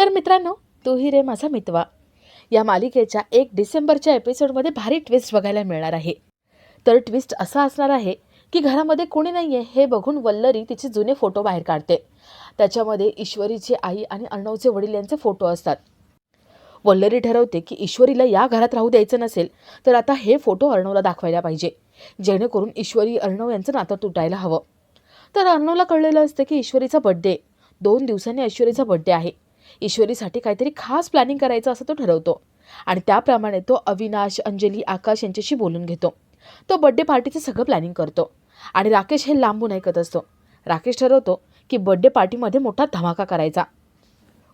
तर मित्रांनो तूही रे माझा मितवा. या मालिकेच्या एक डिसेंबरच्या एपिसोडमध्ये भारी ट्विस्ट बघायला मिळणार आहे. तर ट्विस्ट असा असणार आहे की घरामध्ये कोणी नाही आहे हे बघून वल्लरी तिचे जुने फोटो बाहेर काढते. त्याच्यामध्ये ईश्वरीची आई आणि अर्णवचे वडील यांचे फोटो असतात. वल्लरी ठरवते की ईश्वरीला या घरात राहू द्यायचं नसेल तर आता हे फोटो अर्णवला दाखवायला पाहिजे जेणेकरून ईश्वरी अर्णव यांचं नातं तुटायला हवं. तर अर्णवला कळलेलं असतं की ईश्वरीचा बड्डे दोन दिवसांनी ऐश्वरीचा बड्डे आहे. ईश्वरीसाठी काहीतरी खास प्लॅनिंग करायचं असं तो ठरवतो. आणि त्याप्रमाणे तो अविनाश अंजली आकाश यांच्याशी बोलून घेतो. तो बड्डे पार्टीचं सगळं प्लॅनिंग करतो. आणि राकेश हे लांबून ऐकत असतो. राकेश ठरवतो की बड्डे पार्टीमध्ये मोठा धमाका करायचा.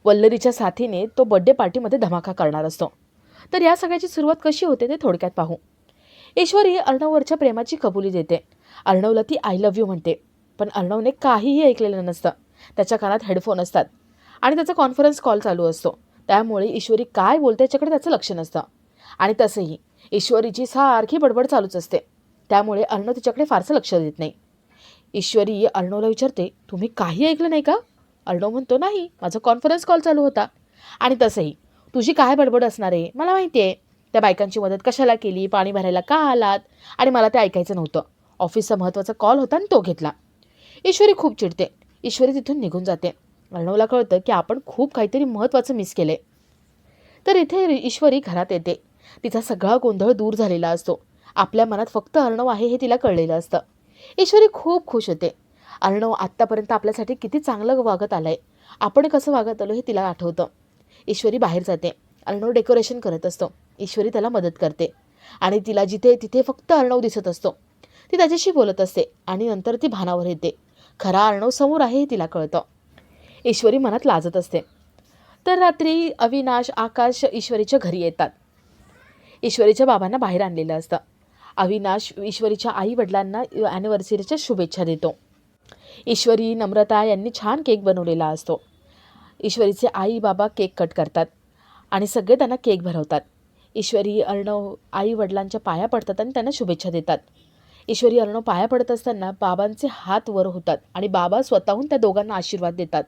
वल्लरीच्या साथीने तो बड्डे पार्टीमध्ये धमाका करणार असतो. तर या सगळ्याची सुरुवात कशी होते ते थोडक्यात पाहू. ईश्वरी अर्णववरच्या प्रेमाची कबुली देते. अर्णवला ती आय लव्ह यू म्हणते. पण अर्णवने काहीही ऐकलेलं नसतं. त्याच्या कानात हेडफोन असतात. आणि त्याचा कॉन्फरन्स कॉल चालू असतो. त्यामुळे ईश्वरी काय बोलते याच्याकडे त्याचं लक्ष नसतं. आणि तसंही ईश्वरीची सारखी बडबड चालूच असते. त्यामुळे अर्णव तिच्याकडे फारसं लक्ष देत नाही. ईश्वरी अर्णवला विचारते तुम्ही काही ऐकलं नाही का? अर्णव म्हणतो नाही माझा कॉन्फरन्स कॉल चालू होता. आणि तसंही तुझी काय बडबड असणार आहे? मला माहिती आहे. त्या बायकांची मदत कशाला केली? पाणी भरायला का आलात? आणि मला ते ऐकायचं नव्हतं. ऑफिसचा महत्त्वाचा कॉल होता आणि तो घेतला. ईश्वरी खूप चिडते. ईश्वरी तिथून निघून जाते. अर्णवला कळतं की आपण खूप काहीतरी महत्त्वाचं मिस केले तर इथे ईश्वरी घरात येते. तिचा सगळा गोंधळ दूर झालेला असतो. आपल्या मनात फक्त अर्णव आहे हे तिला कळलेलं असतं. ईश्वरी खूप खुश होते. अर्णव आत्तापर्यंत आपल्यासाठी किती चांगलं वागत आलं आहे आपण कसं वागत आलो हे तिला आठवतं. ईश्वरी बाहेर जाते. अर्णव डेकोरेशन करत असतो. ईश्वरी त्याला मदत करते. आणि तिला जिथे तिथे फक्त अर्णव दिसत असतो. ती त्याच्याशी बोलत असते आणि नंतर ती भानावर येते. खरा अर्णव समोर आहे हे तिला कळतं. ईश्वरी मनात लाजत असते. तर रात्री अविनाश आकाश ईश्वरीच्या घरी येतात. ईश्वरीच्या बाबांना बाहेर आणलेलं असतं. अविनाश ईश्वरीच्या आई वडिलांना ॲनिव्हर्सरीच्या शुभेच्छा देतो. ईश्वरी नम्रता यांनी छान केक बनवलेला असतो. ईश्वरीचे आई बाबा केक कट करतात आणि सगळे त्यांना केक भरवतात. ईश्वरी अर्णव आई वडिलांच्या पाया पडतात आणि त्यांना शुभेच्छा देतात. ईश्वरी अर्णव पाया पडत असताना बाबांचे हात वर होतात आणि बाबा स्वतःहून त्या दोघांना आशीर्वाद देतात.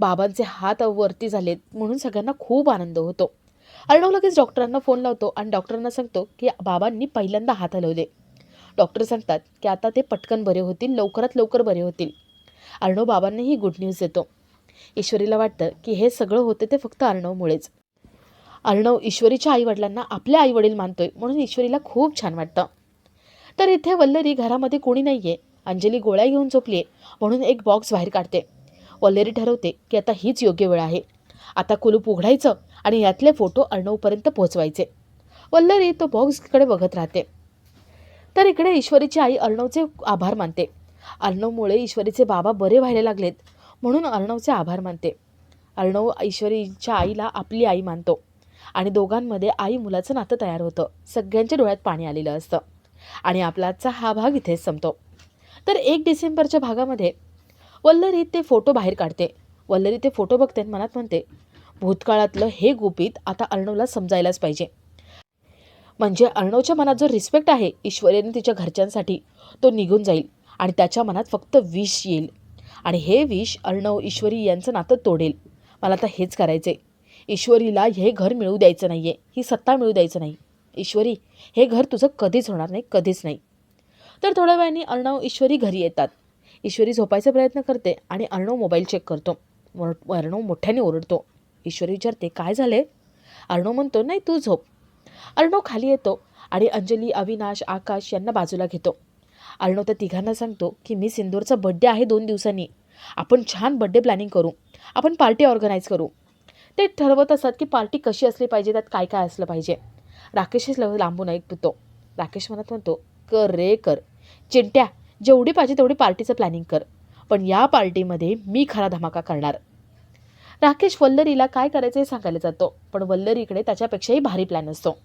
बाबांचे हात वरती झालेत म्हणून सगळ्यांना खूप आनंद होतो. अर्णव लगेच डॉक्टरांना फोन लावतो आणि डॉक्टरांना सांगतो की बाबांनी पहिल्यांदा हात हलवले. डॉक्टर सांगतात की आता ते पटकन बरे होतील लवकरात लवकर बरे होतील. अर्णव बाबांनाही गुड न्यूज देतो. ईश्वरीला वाटतं की हे सगळं होते ते फक्त अर्णवमुळेच अर्णव ईश्वरीच्या आईवडिलांना आपले आईवडील मानतोय म्हणून ईश्वरीला खूप छान वाटतं. तर इथे वल्लरी घरामध्ये कोणी नाही आहे अंजली गोळ्या घेऊन झोपली आहे म्हणून एक बॉक्स बाहेर काढते. वल्लरी ठरवते की आता हीच योग्य वेळ आहे. आता कुलूप उघडायचं आणि यातले फोटो अर्णवपर्यंत पोहोचवायचे. वल्लरी तो बॉक्सकडे बघत राहते. तर इकडे ईश्वरीची आई अर्णवचे आभार मानते. अर्णवमुळे ईश्वरीचे बाबा बरे व्हायला लागलेत म्हणून अर्णवचे आभार मानते. अर्णव ईश्वरीच्या आईला आपली आई मानतो आणि दोघांमध्ये आई मुलाचं नातं तयार होतं. सगळ्यांच्या डोळ्यात पाणी आलेलं असतं आणि आपलाचा हा भाग इथेच संपतो. तर एक डिसेंबरच्या भागामध्ये वल्लरी ते फोटो बाहेर काढते. वल्लरी ते फोटो बघते आणि मनात म्हणते भूतकाळातलं हे गुपित आता अर्णवला समजायलाच पाहिजे. म्हणजे अर्णवच्या मनात जो रिस्पेक्ट आहे ईश्वरीने तिच्या घरच्यांसाठी तो निघून जाईल आणि त्याच्या मनात फक्त विष येईल. आणि हे विष अर्णव ईश्वरी यांचं नातं तोडेल. मला आता हेच करायचे ईश्वरीला हे घर मिळू द्यायचं नाही आहे ही सत्ता मिळू द्यायचं नाही. ईश्वरी हे घर तुझं कधीच होणार नाही कधीच नाही. तर थोड्या वेळाने अर्णव ईश्वरी घरी येतात. ईश्वरी झोपायचा प्रयत्न करते आणि अर्णव मोबाईल चेक करतो. अर्णव मोठ्याने ओरडतो. ईश्वरी विचारते काय झाले अर्णव म्हणतो नाही तू झोप. अर्णव खाली येतो आणि अंजली अविनाश आकाश यांना बाजूला घेतो. अर्णव त्या तिघांना सांगतो की मी सिंदूरचा बड्डे आहे दोन दिवसांनी. आपण छान बड्डे प्लॅनिंग करू. आपण पार्टी ऑर्गनाईज करू. ते ठरवत असतात की पार्टी कशी असली पाहिजे? त्यात काय काय असलं पाहिजे? राकेशच लांबून ऐकतो. राकेश म्हणत म्हणतो कर रे कर. चिंट्या जेवढी पाहिजे तेवढी पार्टीचं प्लॅनिंग कर. पण या पार्टीमध्ये मी खरा धमाका करणार. राकेश वल्लरीला काय करायचं हे सांगायला जातो पण वल्लरीकडे त्याच्यापेक्षाही भारी प्लॅन असतो.